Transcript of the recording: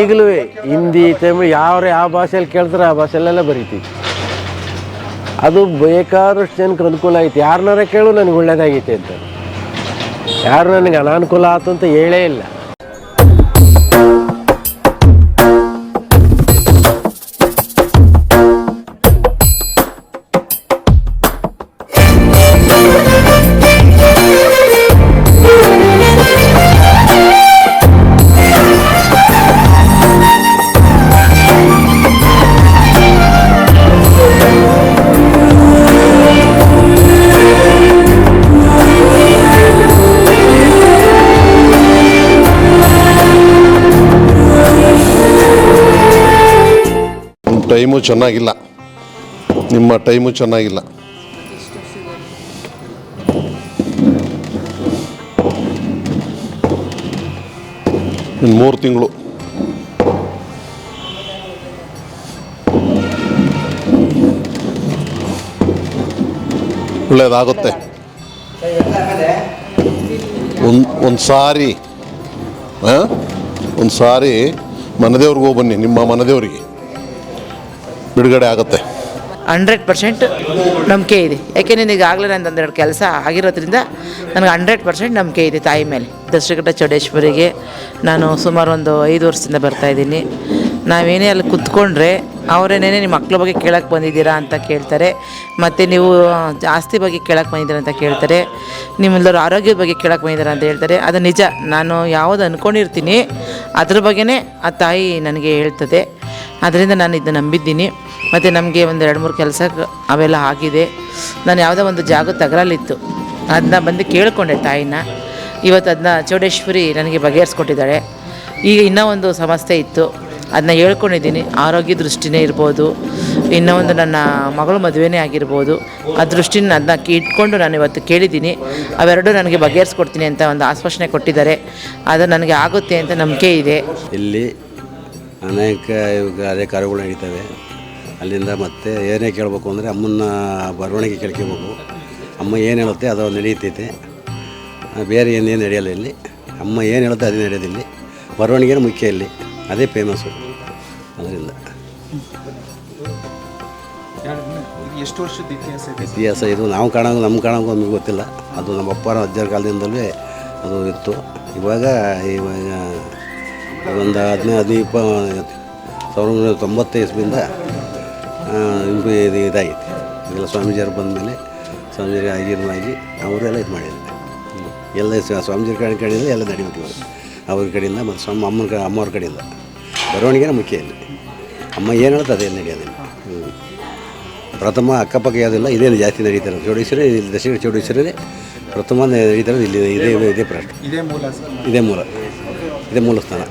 ಈಗಲೂ ಹಿಂದಿ, ತಮಿಳು ಯಾವ ಯಾವ ಭಾಷೆಯಲ್ಲಿ ಕೇಳ್ತಾರೆ ಆ ಭಾಷೆಯಲ್ಲೆಲ್ಲ ಬರೀತೀವಿ. ಅದು ಬೇಕಾದಷ್ಟು ಜನಕ್ಕೆ ಅನುಕೂಲ ಐತಿ ಯಾರನ್ನಾರ ಕೇಳು ನನಗೆ ಒಳ್ಳೇದಾಗೈತೆ ಅಂತ. ಯಾರು ನನಗೆ ಅನಾನುಕೂಲ ಆಯ್ತು ಅಂತ ಹೇಳೇ ಇಲ್ಲ. ಟೈಮು ಚೆನ್ನಾಗಿಲ್ಲ. ನಿಮ್ಮ ಟೈಮು ಚೆನ್ನಾಗಿಲ್ಲ. ಇನ್ನು ಮೂರು ತಿಂಗಳು. ಒಳ್ಳೇದಾಗುತ್ತೆ. ಒಂದು ಒಂದು ಸಾರಿ ಒಂದು ಸಾರಿ ಮನದೇವ್ರಿಗೆ ಹೋಗಿ ಬನ್ನಿ, ನಿಮ್ಮ ಮನದೇವರಿಗೆ. ಬಿಡುಗಡೆ ಆಗುತ್ತೆ. ಹಂಡ್ರೆಡ್ ಪರ್ಸೆಂಟ್ ನಂಬಿಕೆ ಇದೆ. ಯಾಕೆ ನನಗೆ ಆಗಲೇ ನಂದು ಒಂದೆರಡು ಕೆಲಸ ಆಗಿರೋದ್ರಿಂದ ನನಗೆ ಹಂಡ್ರೆಡ್ ಪರ್ಸೆಂಟ್ ನಂಬಿಕೆ ಇದೆ ತಾಯಿ ಮೇಲೆ. ದಶಘಟ್ಟ ಚೌಡೇಶ್ವರಿಗೆ ನಾನು ಸುಮಾರು ಒಂದು ಐದು ವರ್ಷದಿಂದ ಬರ್ತಾಯಿದ್ದೀನಿ ನಾವೇನೇ ಅಲ್ಲಿ ಕುತ್ಕೊಂಡ್ರೆ ಅವರೇನೇ ನಿಮ್ಮ ಮಕ್ಳ ಬಗ್ಗೆ ಕೇಳಕ್ಕೆ ಬಂದಿದ್ದೀರಾ ಅಂತ ಕೇಳ್ತಾರೆ. ಮತ್ತು ನೀವು ಜಾಸ್ತಿ ಬಗ್ಗೆ ಕೇಳಕ್ಕೆ ಬಂದಿದ್ದೀರಾ ಅಂತ ಕೇಳ್ತಾರೆ. ನಿಮ್ಮೆಲ್ಲರ ಆರೋಗ್ಯದ ಬಗ್ಗೆ ಕೇಳಕ್ಕೆ ಬಂದಿದ್ದೀರಾ ಅಂತ ಹೇಳ್ತಾರೆ. ಅದು ನಿಜ. ನಾನು ಯಾವುದು ಅಂದ್ಕೊಂಡಿರ್ತೀನಿ ಅದ್ರ ಬಗ್ಗೆನೇ ಆ ತಾಯಿ ನನಗೆ ಹೇಳ್ತದೆ. ಅದರಿಂದ ನಾನು ಇದನ್ನ ನಂಬಿದ್ದೀನಿ. ಮತ್ತು ನಮಗೆ ಒಂದು ಎರಡು ಮೂರು ಕೆಲಸ ಅವೆಲ್ಲ ಆಗಿದೆ. ನಾನು ಯಾವುದೋ ಒಂದು ಜಾಗ ತಗರಲ್ಲಿತ್ತು. ಅದನ್ನ ಬಂದು ಕೇಳಿಕೊಂಡೆ ತಾಯಿನ. ಇವತ್ತು ಅದನ್ನ ಚೌಡೇಶ್ವರಿ ನನಗೆ ಬಗೆಹರಿಸ್ಕೊಟ್ಟಿದ್ದಾಳೆ. ಈಗ ಇನ್ನೂ ಒಂದು ಸಮಸ್ಯೆ ಇತ್ತು. ಅದನ್ನ ಹೇಳ್ಕೊಂಡಿದ್ದೀನಿ. ಆರೋಗ್ಯ ದೃಷ್ಟಿನೇ ಇರ್ಬೋದು. ಇನ್ನೂ ಒಂದು ನನ್ನ ಮಗಳು ಮದುವೆನೇ ಆಗಿರ್ಬೋದು. ಆ ದೃಷ್ಟಿನ ಅದನ್ನ ಇಟ್ಕೊಂಡು ನಾನು ಇವತ್ತು ಕೇಳಿದ್ದೀನಿ. ಅವೆರಡೂ ನನಗೆ ಬಗೆಹರಿಸ್ಕೊಡ್ತೀನಿ ಅಂತ ಒಂದು ಆಶ್ವಾಸನೆ ಕೊಟ್ಟಿದ್ದಾರೆ. ಅದು ನನಗೆ ಆಗುತ್ತೆ ಅಂತ ನಂಬಿಕೆ ಇದೆ. ಇಲ್ಲಿ ಅನೇಕ ಕಾರ್ಯಗಳು ನಡೀತವೆ. ಅಲ್ಲಿಂದ ಮತ್ತೆ ಏನೇ ಕೇಳಬೇಕು ಅಂದರೆ ಅಮ್ಮನ ಬರವಣಿಗೆ ಕೇಳ್ಕೋಬೇಕು. ಅಮ್ಮ ಏನು ಹೇಳುತ್ತೆ ಅದು ನಡೆಯುತ್ತೈತೆ. ಬೇರೆ ಏನೇನು ನಡೆಯಲ್ಲ ಇಲ್ಲಿ. ಅಮ್ಮ ಏನು ಹೇಳುತ್ತೆ ಅದೇ ನಡೆಯೋದು ಇಲ್ಲಿ. ಬರವಣಿಗೆನೇ ಮುಖ್ಯ ಇಲ್ಲಿ. ಅದೇ ಫೇಮಸ್ಸು ಅದರಿಂದ. ಎಷ್ಟು ವರ್ಷದ ಇತಿಹಾಸ ಇತಿಹಾಸ ಇದು ನಾವು ಕಾಣೋ ನಮ್ಮ ಕಾಣೋದು ನಮಗೆ ಗೊತ್ತಿಲ್ಲ. ಅದು ನಮ್ಮ ಅಪ್ಪನ ಅಜ್ಜರ ಕಾಲದಿಂದಲೇ ಅದು ಇತ್ತು. ಇವಾಗ ಇವಾಗ ಒಂದು ಹದಿನೈದು ಹದಿನೈದು ಸಾವಿರದ ಒಂಬೈನೂರ ತೊಂಬತ್ತು ಇಸ್ವಿಯಿಂದ ಇದು ಇದು ಇದಾಗೈತೆ. ಈಗೆಲ್ಲ ಸ್ವಾಮೀಜಿಯವರು ಬಂದ ಮೇಲೆ ಸ್ವಾಮೀಜಿ ಆಗಿರ್ಮಾಗಿ ಅವರೆಲ್ಲ ಇದು ಮಾಡಿದ್ದಾರೆ. ಎಲ್ಲ ಸ್ವಾಮೀಜಿ ಕಡೆ ಕಡೆಯಿಂದ ಎಲ್ಲ ನಡೆಯುತ್ತೆ ಇವರು ಅವ್ರ ಕಡೆಯಿಂದ ಮತ್ತು ಸ್ವಾಮಿ ಅಮ್ಮನ ಕ ಅಮ್ಮವ್ರ ಕಡೆಯಿಂದ. ಬರವಣಿಗೆನೇ ಮುಖ್ಯ ಇಲ್ಲ. ಅಮ್ಮ ಏನು ಹೇಳುತ್ತೆ ಅದೇ ನಡೆಯೋದಿಲ್ಲ ಹ್ಞೂ ಪ್ರಥಮ ಅಕ್ಕಪಕ್ಕ ಯಾವುದಿಲ್ಲ ಇದೇನು ಜಾಸ್ತಿ ನಡೀತಾರೆ. ಚೌಡೇಶ್ವರಿ ಇಲ್ಲಿ ದಕ್ಷಿಣ ಚೌಡೇಶ್ವರಿ ಪ್ರಥಮ ನಡೀತಾರೆ. ಇಲ್ಲಿ ಇದೇ ಇದೇ ಪ್ರಶ್ನೆ. ಇದೇ ಮೂಲ ಇದೇ ಮೂಲ ಇದೇ ಮೂಲ ಸ್ಥಾನ.